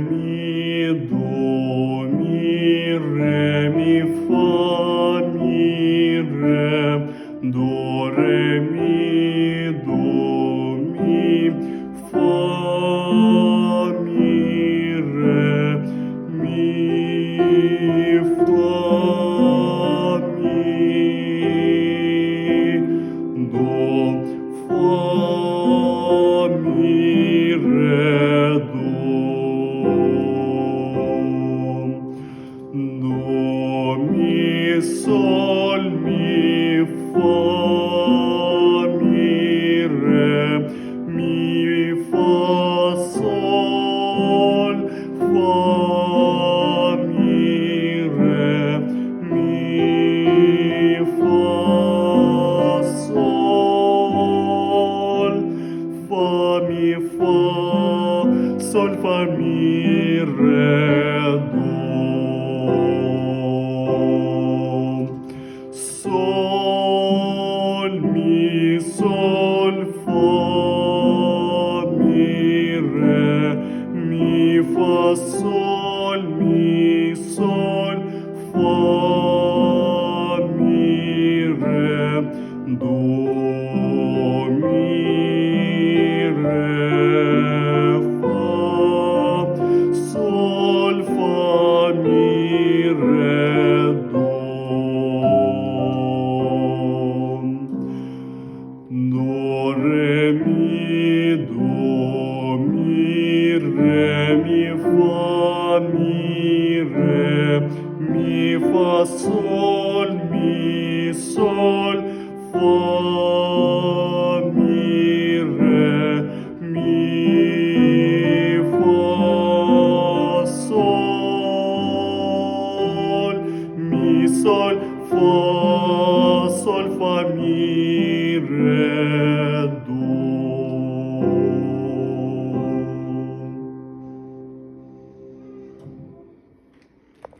Мі, до, мі, ре, мі, фа, мі, ре, до, ре, мі, фа, соль, фа, мі, ре, до. Соль, мі, соль, фа, мі, ре, мі, фа, соль, мі, соль, фа, до ре, мі, до, мі, ре, мі, фа, мі, ре, мі, фа, соль, мі, соль, фа, мі, ре, мі, фа, соль, мі, соль, фа, соль. Red.